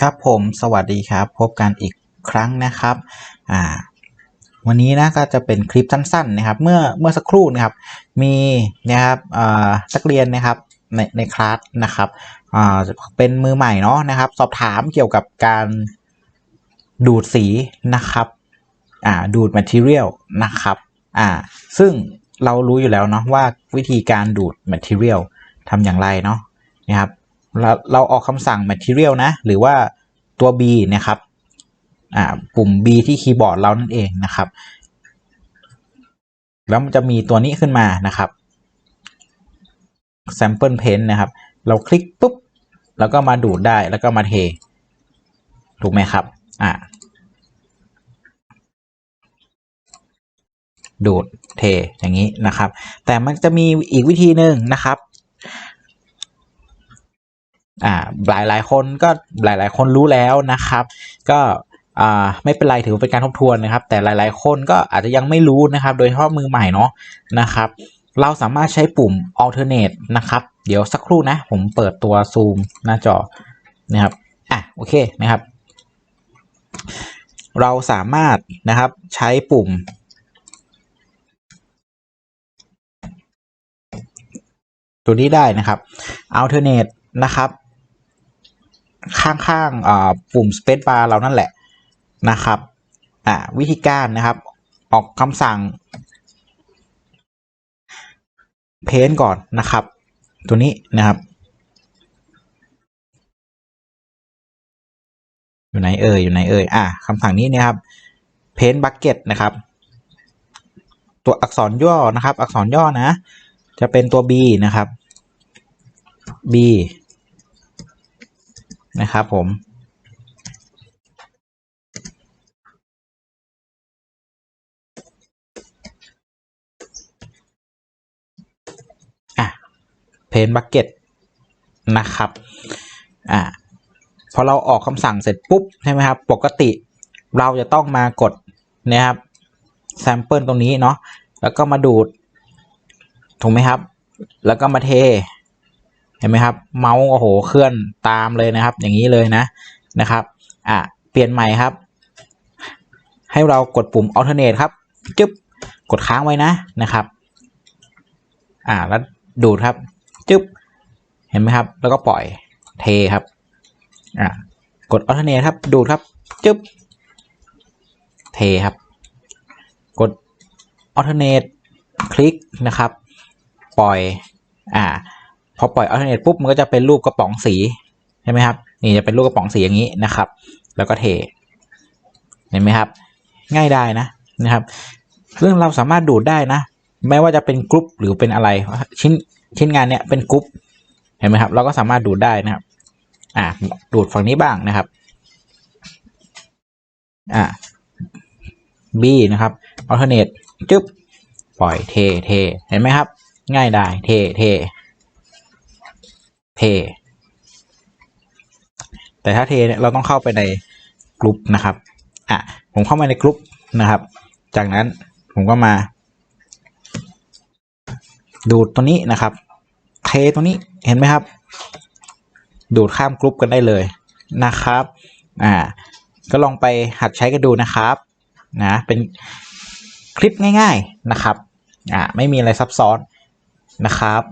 ครับผมสวัสดีครับ พบกันอีกครั้งนะครับอ่าวันนี้นะก็จะเป็นคลิปสั้นๆนะครับ เมื่อเมื่อสักครู่นะครับ มีนะครับอ่านักเรียนนะครับในในคลาสนะครับอ่าเป็นมือใหม่เนาะนะครับ สอบถามเกี่ยวกับการดูดสีนะครับอ่าดูด material นะครับอ่าซึ่งเรารู้อยู่แล้วเนาะว่าวิธีการดูด material ทำอย่างไรเนาะนะครับ เราเราออกคำสั่ง material นะ หรือว่าตัว B นะครับอ่าปุ่ม B ที่คีย์บอร์ดเรานั่นเองนะครับ แล้วมันจะมีตัวนี้ขึ้นมานะครับ sample paint นะครับ เราคลิกปุ๊บ แล้วก็มาดูดได้แล้วก็มาเท ถูกไหมครับอ่าดูดเทอย่างนี้นะครับ แต่มันจะมีอีกวิธีหนึ่งนะครับ อ่าหลายหลายคนก็หลายหลายคนรู้แล้วนะครับ ก็อ่าไม่เป็นไรถือเป็นการทบทวนนะครับ แต่หลายๆ คนก็อาจจะยังไม่รู้นะครับ โดยเฉพาะมือใหม่เนาะนะครับ เราสามารถใช้ปุ่ม alternate นะครับ เดี๋ยวสักครู่นะ ผมเปิดตัวซูมหน้าจอนะครับอะโอเคนะครับ เราสามารถนะครับใช้ปุ่ม ตัวนี้ได้นะครับ alternate นะครับ ข้างๆปุ่ม space bar เรานั่นแหละนะครับอ่าวิธีการนะครับ ออกคำสั่ง paint ก่อนนะครับ ตัวนี้นะครับ อยู่ไหนเอ่ยอยู่ไหนเอ่ยอ่าคำสั่งนี้นะครับ paint bucket นะครับตัวอักษรย่อนะครับ อักษรย่อนะ จะเป็นตัว b นะครับ b นะครับผมอะเพนบักเก็ตนะครับอะพอเราออกคำสั่งเสร็จปุ๊บใช่ไหมครับ ปกติเราจะต้องมากดนะครับแซมเปิลตรงนี้เนาะแล้วก็มาดูดถูกไหมครับ แล้วก็มาเท เห็นไหมครับ เมาส์โอ้โหเคลื่อนตามเลยนะครับ อย่างนี้เลยนะนะครับอะเปลี่ยนใหม่ครับ ให้เรากดปุ่ม alternate ครับจึ๊บกดค้างไว้นะนะครับ อ่าแล้วดูดครับจึ๊บเห็นไหมครับ แล้วก็ปล่อยเทครับอ่ากด alternate ครับ ดูดครับจึ๊บเทครับ กด alternate คลิกนะครับ ปล่อยอ่า พอปล่อย alternate ปุ๊บมันก็จะเป็นรูปกระป๋องสีใช่ไหมครับนี่จะเป็นรูปกระป๋องสีอย่างนี้นะครับ แล้วก็เทเห็นไหมครับ ง่ายได้นะนะครับ เรื่องเราสามารถดูดได้นะ ไม่ว่าจะเป็นกรุ๊ปหรือเป็นอะไร ชิ้นชิ้นงานเนี้ยเป็นกรุ๊ปเห็นไหมครับ เราก็สามารถดูดได้นะครับ อ่าดูดฝั่งนี้บ้างนะครับ อ่า B นะครับ alternate จึ๊บ ปล่อยเทเทเห็นไหมครับ ง่ายได้เทเท เท แต่ถ้าเทเนี่ยเราต้องเข้าไปในกลุ่มนะครับอะผมเข้ามาในกลุ่มนะครับ จากนั้นผมก็มา ดูดตัวนี้นะครับ เทตัวนี้เห็นไหมครับ ดูดข้ามกลุ่มกันได้เลยนะครับอ่าก็ลองไปหัดใช้กันดูนะครับนะเป็นคลิปง่าย ๆนะครับอ่าไม่มีอะไรซับซ้อนนะครับ